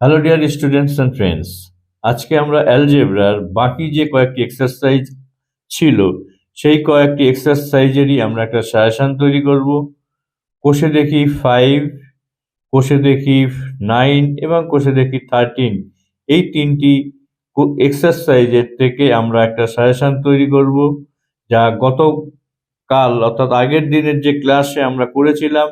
Hello dear students and friends আজকে আমরা অ্যালজেব্রার বাকি যে কয়েকটি এক্সারসাইজ ছিল, সেই কয়েকটি এক্সারসাইজেরই আমরা একটা সাজেশন তৈরি করব। কোষে দেখি ফাইভ কোষে দেখি নাইন এবং কোষে দেখি থার্টিন এই তিনটি এক্সারসাইজের থেকে আমরা একটা সাজেশন তৈরি করব, যা গত কাল অর্থাৎ আগের দিনের যে ক্লাসে আমরা করেছিলাম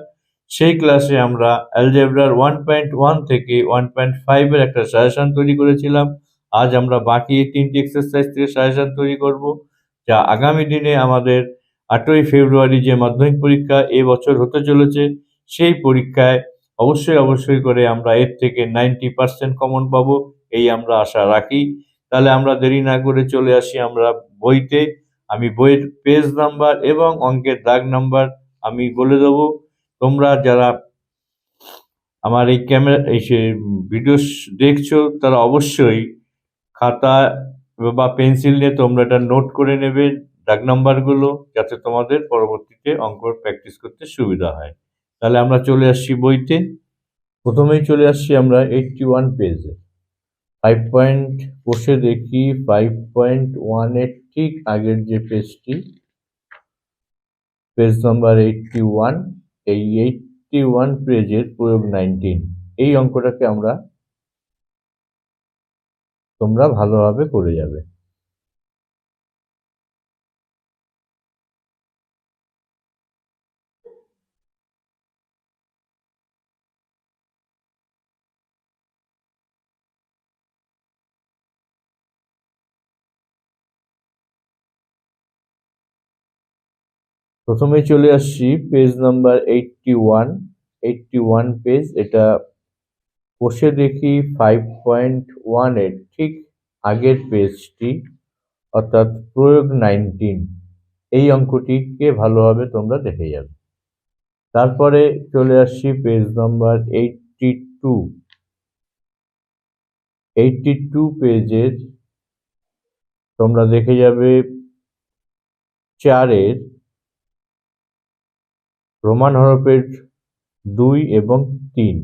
সেই ক্লাসে আমরা অ্যালজেব্রার ওয়ান পয়েন্ট ওয়ান থেকে ওয়ান পয়েন্ট ফাইভের একটা সাজেশন তৈরি করেছিলাম। আজ আমরা বাকি তিনটি এক্সারসাইজ থেকে সাজেশন তৈরি করব, যা আগামী দিনে আমাদের আটই ফেব্রুয়ারি যে মাধ্যমিক পরীক্ষা এবছর হতে চলেছে, সেই পরীক্ষায় অবশ্যই অবশ্যই করে আমরা এর থেকে নাইনটি পার্সেন্ট কমন পাবো, এই আমরা আশা রাখি। তাহলে আমরা দেরি না করে চলে আসি আমরা বইতে। আমি বইয়ের পেজ নাম্বার এবং অঙ্কের দাগ নাম্বার আমি বলে দেবো। তোমরা যারা আমার এই ক্যামেরা, এই ভিডিও দেখছ, তারা অবশ্যই খাতা বা পেন্সিল নিয়ে তোমরা এটা নোট করে নেবে দাগ নাম্বারগুলো, যাতে তোমাদের পরবর্তীতে অঙ্ক প্র্যাকটিস করতে সুবিধা হয়। তাহলে আমরা চলে আসছি বইতে। প্রথমেই চলে আসছি আমরা এইটটি ওয়ান পেজে ফাইভ পয়েন্ট বসে দেখি ফাইভ পয়েন্ট ওয়ান ওয়ানের ঠিক আগের যে পেজটি পেজ নাম্বার এইটটি ওয়ান এই এইটটি ওয়ান পেজের প্রয়োগ নাইনটিন এই অঙ্কটাকে আমরা তোমরা ভালোভাবে করে যাবে। প্রথমেই চলে আসছি page number eighty one eighty one page এটা বসে দেখি ফাইভ পয়েন্ট ওয়ানের ঠিক আগের পেজটি অর্থাৎ প্রয়োগ নাইনটিন এই অঙ্কটিকে ভালোভাবে তোমরা দেখে যাবে। তারপরে চলে আসছি page number eighty two eighty two পেজের তোমরা দেখে যাবে চারের রোমান হরফের দুই এবং তিন।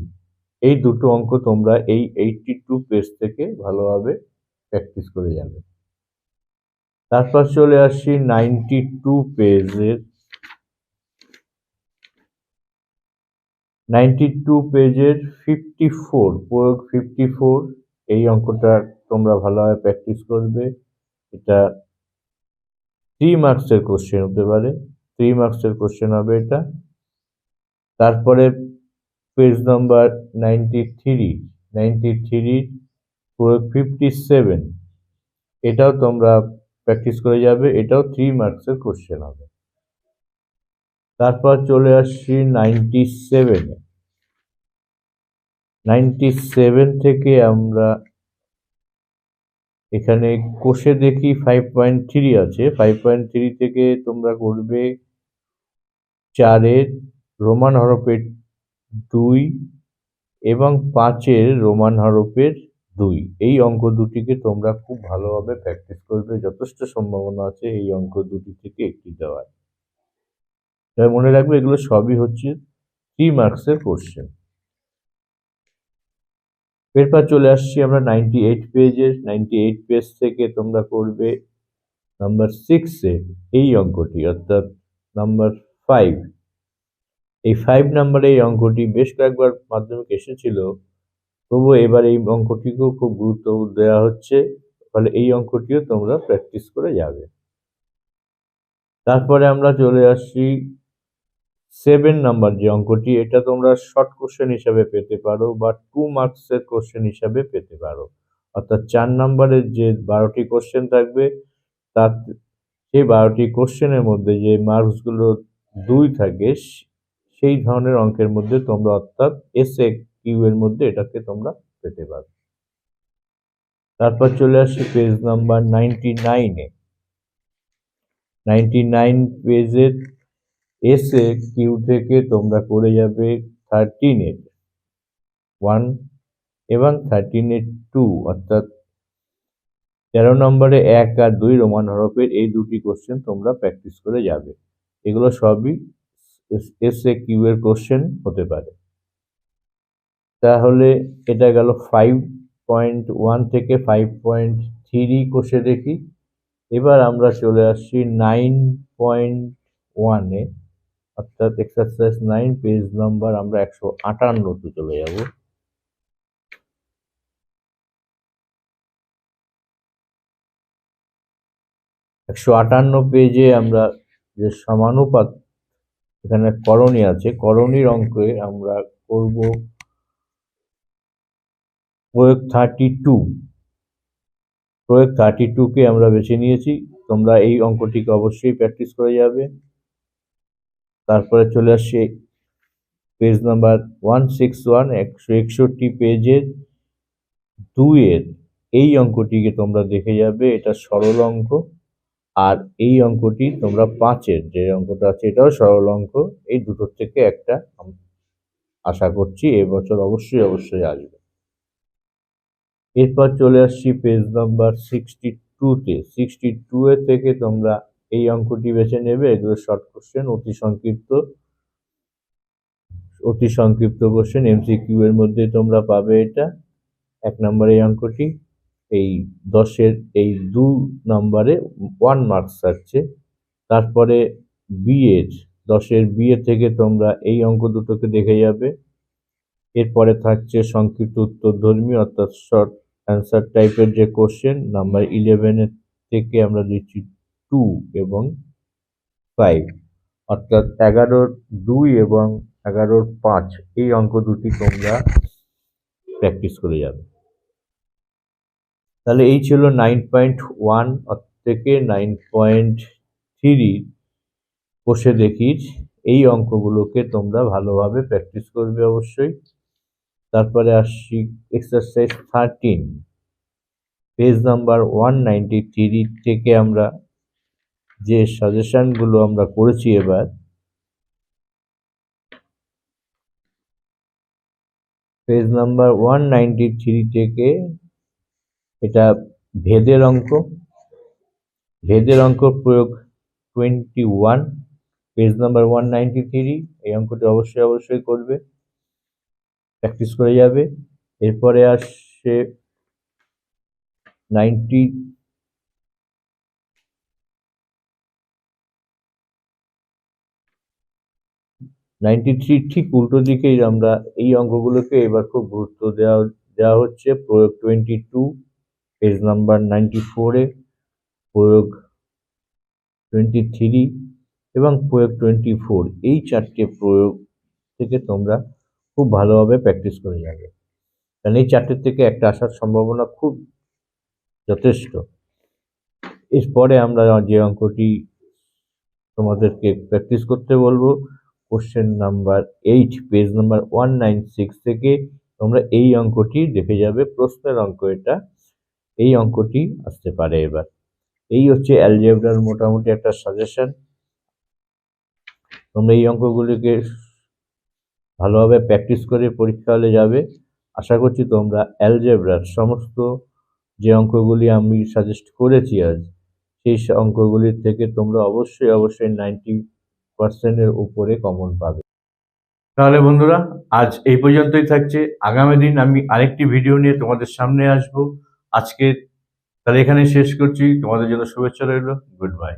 এই দুটো অঙ্ক তোমরা এই এইটটি টু পেজ থেকে ভালোভাবে প্র্যাকটিস করে যাবে। তারপর চলে আসছি নাইনটি টু পেজের নাইনটি টু পেজের ফিফটি ফোর প্রয়োগ ফিফটি ফোর এই অঙ্কটা তোমরা ভালোভাবে প্র্যাকটিস করবে। এটা থ্রি মার্কসের কোশ্চেন হতে পারে। থ্রি মার্কসের কোশ্চেন হবে এটা। তারপরে page number ninety three ninety three fifty seven এটাও তোমরা প্র্যাকটিস করে যাবে, এটাও থ্রি মার্কসের কোশ্চেন হবে। তারপর চলে আসছি নাইনটি সেভেনে নাইনটি সেভেন থেকে আমরা এখানে কোষে দেখি ফাইভ পয়েন্ট থ্রি আছে ফাইভ পয়েন্ট থ্রি থেকে তোমরা করবে চারের রোমান হরফের দুই এবং পাঁচের রোমান হরফের দুই। এই অঙ্ক দুটিকে তোমরা খুব ভালোভাবে প্র্যাকটিস করবে, যথেষ্ট সম্ভাবনা আছে এই অঙ্ক দুটি থেকে একটি দেওয়ার। তাই মনে রাখবে এগুলো সবই হচ্ছে থ্রি মার্কসের কোশ্চেন এরপর চলে আসছি আমরা নাইনটি এইট পেজের নাইনটি এইট পেজ থেকে তোমরা করবে নাম্বার সিক্সে এই অঙ্কটি, অর্থাৎ নাম্বার ফাইভ এই ফাইভ নাম্বারে এই অঙ্কটি বেশ কয়েকবার মাধ্যমিক এসেছিল। তবুও এবার এই অঙ্কটিকেও খুব গুরুত্ব দেওয়া হচ্ছে। ফলে এই অঙ্কটিও তোমরা প্র্যাকটিস করে যাবে। তারপরে আমরা চলে আসছি সেভেন নাম্বার যে অঙ্কটি, এটা তোমরা শর্ট কোশ্চেন হিসাবে পেতে পারো বা টু মার্কসের কোশ্চেন হিসাবে পেতে পারো। অর্থাৎ চার নাম্বারের যে বারোটি কোশ্চেন থাকবে, তার, সেই বারোটি কোশ্চেনের মধ্যে যে মার্কসগুলো দুই থাকে সেই ধরনের অঙ্কের মধ্যে তোমরা অর্থাৎ এস এ কিউ এর মধ্যে এটাকে তোমরা পেতে পারো। তারপর চলে আসি পেজ নাম্বার নাইনটি নাইনে নাইনটি নাইন পেজের এস এ কিউ থেকে তোমরা করে যাবে থার্টিন থার্টিনের ওয়ান এবং থার্টিন থার্টিনের টু অর্থাৎ তেরো নম্বরে এক আর দুই রোমান হরফের এই দুটি কোশ্চেন তোমরা প্র্যাকটিস করে যাবে। এগুলো সবই এস এ কিউ এর কোশ্চেন হতে পারে। তাহলে এটা গেল ফাইভ পয়েন্ট ওয়ান থেকে ফাইভ পয়েন্ট থ্রি কোষে দেখি। এবার আমরা চলে আসছি নাইন পয়েন্ট ওয়ানে অর্থাৎ এক্সারসাইজ নাইন পেজ নাম্বার আমরা একশো আটান্নতে চলে যাব। একশো আটান্ন পেজে আমরা যে সমানুপাত এখানে করণী আছে। করণীর অঙ্কে আমরা করব প্রয়োগ থার্টি টু প্রয়োগ থার্টি টুকে আমরা বেছে নিয়েছি। তোমরা এই অঙ্কটিকে অবশ্যই প্র্যাকটিস করে যাবে। তারপরে চলে আসছে page number one six one একশো একষট্টি পেজের দুইয়ের। এই অঙ্কটিকে তোমরা দেখে যাবে। এটা সরল অঙ্ক। আর এই অঙ্কটি তোমরা পাঁচের, যে অঙ্কটা আছে এটাও সরল অঙ্ক, এই দুটোর থেকে একটা আশা করছি এবছর অবশ্যই অবশ্যই আসবে। এরপর চলে আসছি পেজ নাম্বার সিক্সটি টুতে সিক্সটি টু এর থেকে তোমরা এই অঙ্কটি বেছে নেবে, এগুলো শর্ট কোশ্চেন অতি সংক্ষিপ্ত। অতি সংক্ষিপ্ত কোশ্চেন এমসিকিউ এর মধ্যে তোমরা পাবে এটা। এক নম্বর এই অঙ্কটি। এই দশের এই দু নম্বরে ওয়ান মার্কস থাকছে। তারপরে বিয়ের দশের বিয়ে থেকে তোমরা এই অঙ্ক দুটোকে দেখে যাবে। এরপরে থাকছে সংক্ষিপ্ত উত্তর ধর্মী, অর্থাৎ শর্ট অ্যান্সার টাইপের যে কোশ্চেন নাম্বার ইলেভেনের থেকে আমরা দিচ্ছি টু এবং ফাইভ অর্থাৎ এগারোর দুই এবং এগারোর পাঁচ, এই অঙ্ক দুটি তোমরা প্র্যাকটিস করে যাবে। তাহলে এই ছিল নাইন পয়েন্ট ওয়ান থেকে নাইন পয়েন্ট থ্রি বসে দেখির। এই অঙ্কগুলোকে তোমরা ভালোভাবে প্র্যাকটিস করবে অবশ্যই। তারপরে আসছি exercise thirteen page number one ninety three থেকে আমরা যে সাজেশনগুলো আমরা করেছি এবার page number one ninety three থেকে এটা ভেদের অঙ্ক। ভেদের অঙ্ক প্রয়োগ twenty one page number one ninety three এই অঙ্কটি অবশ্যই অবশ্যই করবে। প্র্যাকটিস করে যাবে। এরপরে আসছে নাইনটি নাইনটি থ্রি ঠিক উল্টো দিকেই আমরা এই অঙ্কগুলোকে এবার খুব গুরুত্ব দেওয়া দেওয়া হচ্ছে। প্রয়োগ twenty two page number ninety ফোরে প্রয়োগ টোয়েন্টি থ্রি এবং প্রয়োগ টোয়েন্টি ফোর এই চারটে প্রয়োগ থেকে তোমরা খুব ভালোভাবে প্র্যাকটিস করে যাবে। কারণ এই চারটের থেকে একটা আসার সম্ভাবনা খুব যথেষ্ট। এরপরে আমরা যে অঙ্কটি তোমাদেরকে প্র্যাকটিস করতে বলব question number eight page number one nine six থেকে তোমরা এই অঙ্কটি দেখে যাবে, প্রশ্নের অঙ্ক এটা এই অঙ্কটি আসতে পারে এবার। এই হচ্ছে অ্যালজেব্রার মোটামুটি একটা সাজেশন তোমরা এই অঙ্কগুলিকে ভালোভাবে প্র্যাকটিস করে পরীক্ষা হলে যাবে। আশা করছি তোমরা অ্যালজেব্রার সমস্ত যে অঙ্কগুলি আমি সাজেস্ট করেছি আজ, সেই অঙ্কগুলির থেকে তোমরা অবশ্যই অবশ্যই নাইনটি পার্সেন্টের উপরে কমন পাবে। তাহলে বন্ধুরা, আজ এই পর্যন্তই থাকছে। আগামী দিন আমি আরেকটি ভিডিও নিয়ে তোমাদের সামনে আসব। আজকে তাহলে এখানে শেষ করছি। তোমাদের জন্য শুভেচ্ছা রইল। Good bye